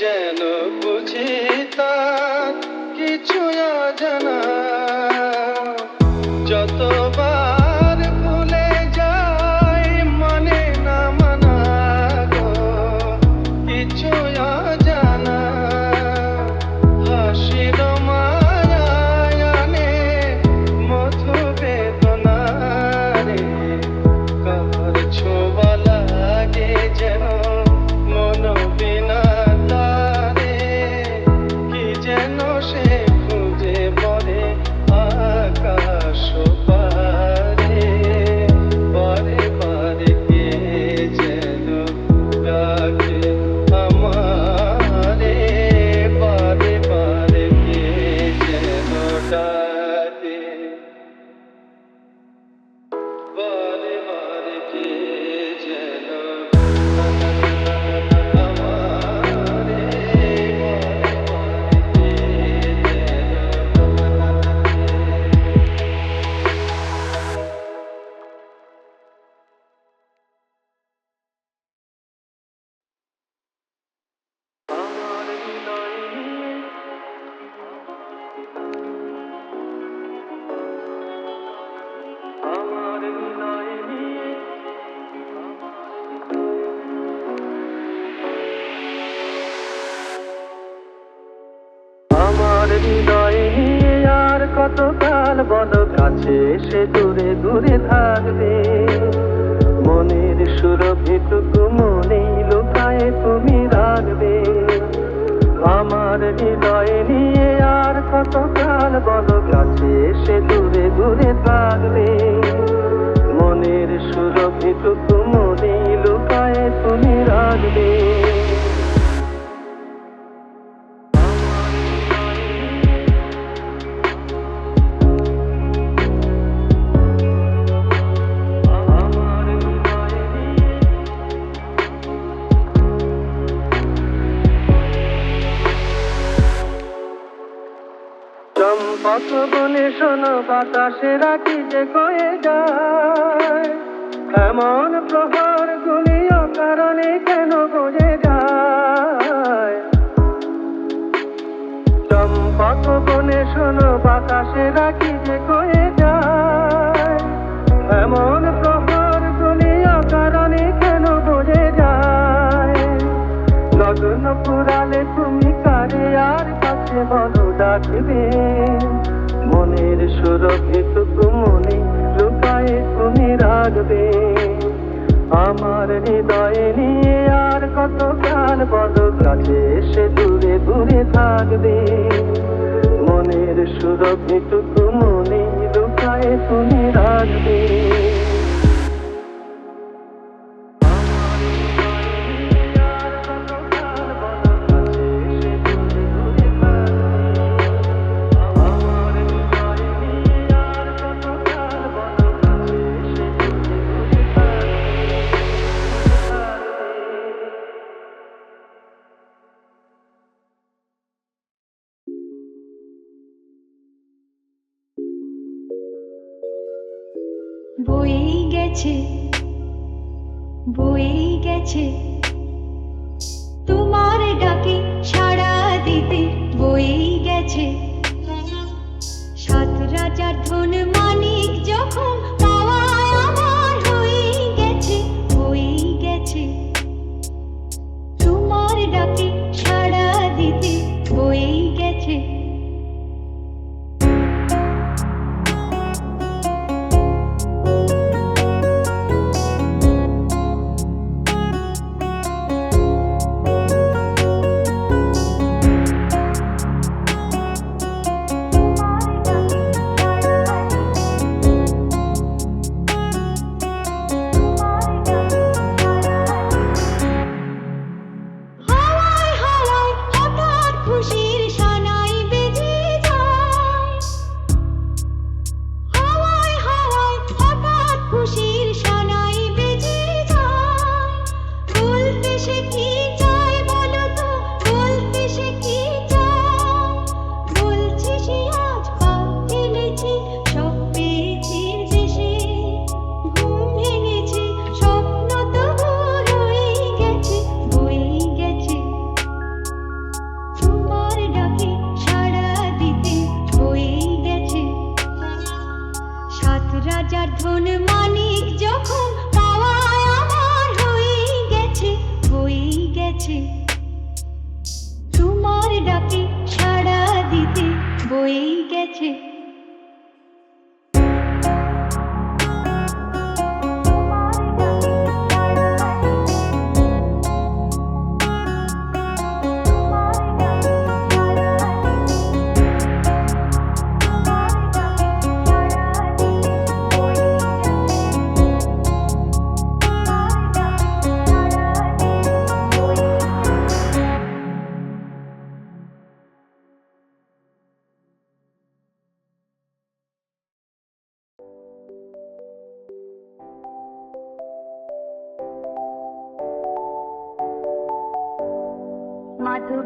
যেন যেটুকু মনে লোকায় তুমি রাখবে। আমার হৃদয়ে নিয়ে আর কতকাল বলো কাছে এসে বাতাসেরা কি যে কয়ে যায়। এমন প্রহার গুলি অকারণে কেন গড়ে যায়? চম্পক বনে শোনো বাতাসেরা কি যে কয়ে যায়। এমন প্রহার গুলি অকারণে কেন গড়ে যায়? নতুন পুরালে তুমি কারে আর কাছে বলো ডাকবে? সুরক্ষিত মনে লুকায়ে তুমি রাখবে আমার হৃদয়ে নিয়ে আর কত কাল বদল কাছে এসে দূরে দূরে থাকবে। মনের সুরক্ষিত তুমি লুকায়ে তুমি রাখবে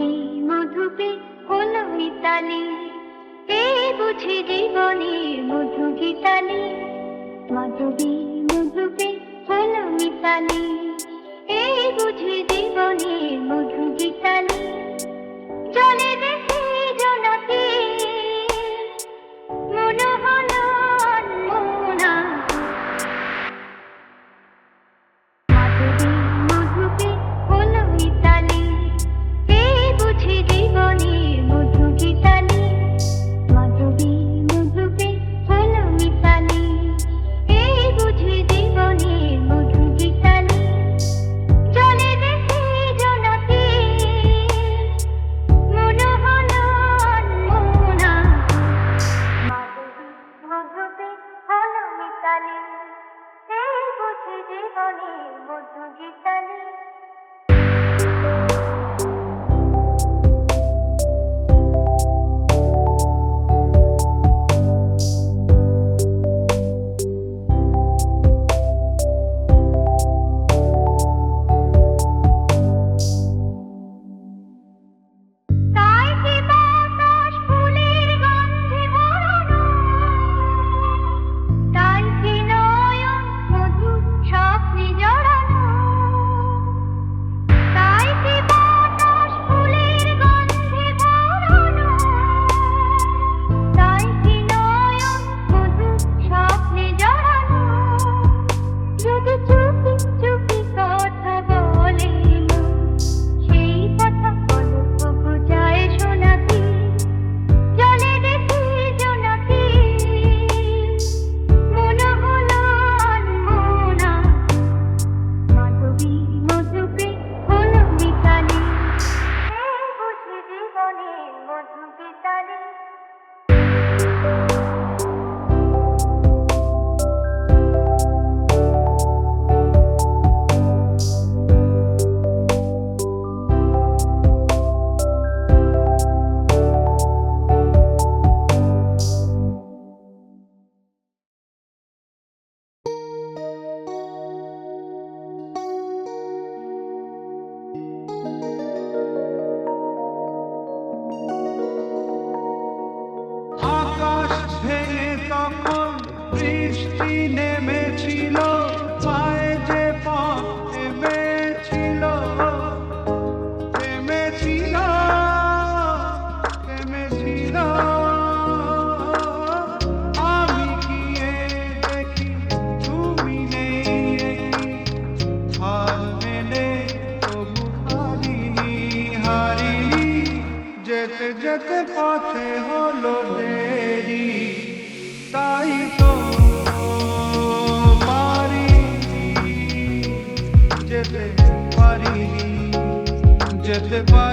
এই মধুপে হলো মিতালি। এই বুঝি জীবনের মধু গীতালি। মাধবী মধুপে হলো মিতালি। এই বুঝি জীবনের মধু গীতালি। everybody.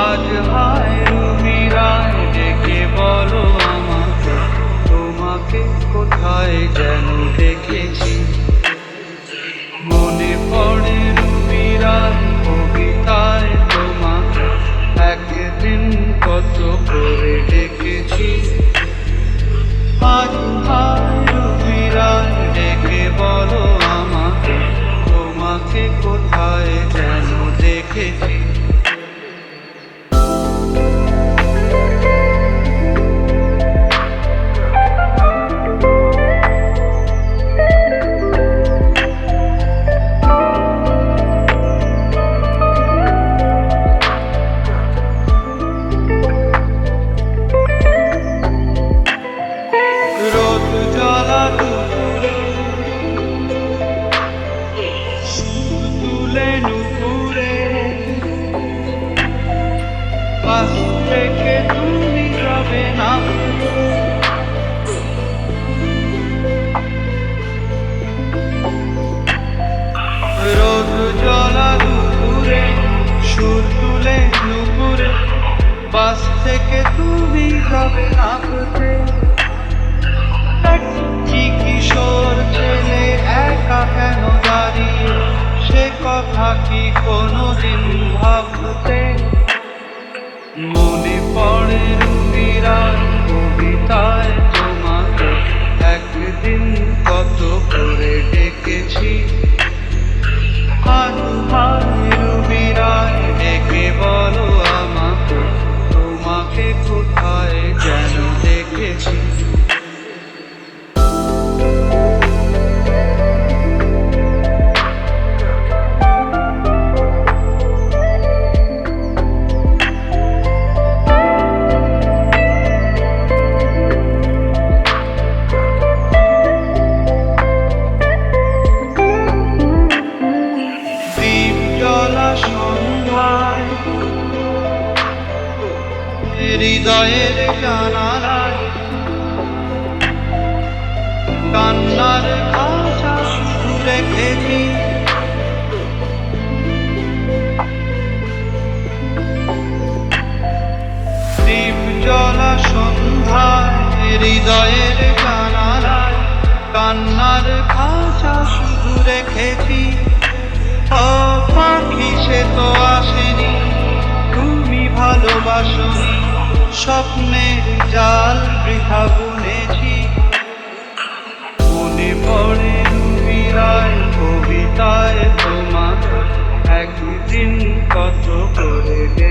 আজ হায় রুমি রায়, ডেকে বলো আমাকে, তোমাকে কোথায় যেন দেখেছি। মনে পড়ে রুমি রায় কবিতায় তোমাকে, একদিন কত করে ডেকেছি। আজ হায় রুমি রায়, ডেকে বলো আমাকে, তোমাকে কোথায় যেন দেখেছি। কি কোনোদিন ভাবতে মনে পড়ে রুবিরার কবিতায় তোমাকে। একদিন কত করে ডেকেছি। হাত হাত দূরে রেখেছি। ও পাখি সে তো আসেনি, তুমি ভালোবাসো। স্বপ্নের জাল বৃথা বুনেছি। মনে পড়ে বিরায় কবিতায় তোমার একদিন কত করে